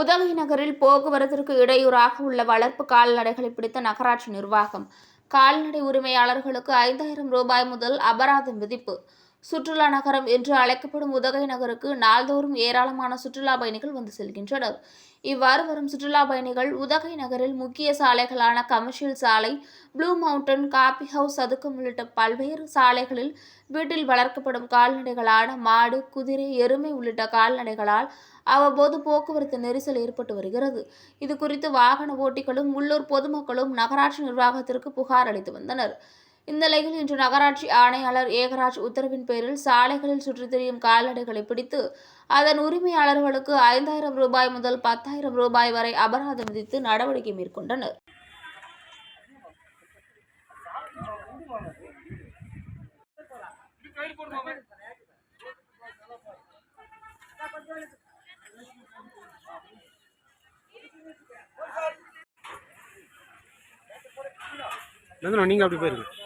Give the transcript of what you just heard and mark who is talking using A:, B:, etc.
A: உதகை நகரில் போக்குவரத்திற்கு இடையூறாக உள்ள வளர்ப்பு கால்நடைகளை பிடித்த நகராட்சி நிர்வாகம். கால்நடை உரிமையாளர்களுக்கு ஐந்தாயிரம் ரூபாய் முதல் அபராதம் விதிப்பு. சுற்றுலா நகரம் என்று அழைக்கப்படும் உதகை நகருக்கு நாள்தோறும் ஏராளமான சுற்றுலா பயணிகள் வந்து செல்கின்றனர். இவ்வாறு வரும் சுற்றுலா பயணிகள் உதகை நகரில் முக்கிய சாலைகளான கமர்ஷியல் சாலை ப்ளூ மவுண்டன் காபி ஹவுஸ் சதுக்கம் உள்ளிட்ட பல்வேறு சாலைகளில் வீட்டில் வளர்க்கப்படும் கால்நடைகளான மாடு குதிரை எருமை உள்ளிட்ட கால்நடைகளால் அவ்வப்போது போக்குவரத்து நெரிசல் ஏற்பட்டு வருகிறது. இது குறித்து வாகன ஓட்டிகளும் உள்ளூர் பொதுமக்களும் நகராட்சி நிர்வாகத்திற்கு புகார் அளித்து வந்தனர். இந்த நிலையில் இன்று நகராட்சி ஆணையாளர் ஏகராஜ் உத்தரவின் பேரில் சாலைகளில் சுற்றித் திரியும் கால்நடைகளை பிடித்து அதன் உரிமையாளர்களுக்கு ஐந்தாயிரம் ரூபாய் முதல் பத்தாயிரம் ரூபாய் வரை அபராதம் விதித்து நடவடிக்கை மேற்கொண்டனர்.
B: நீங்கள் அப்படி போயிருங்க.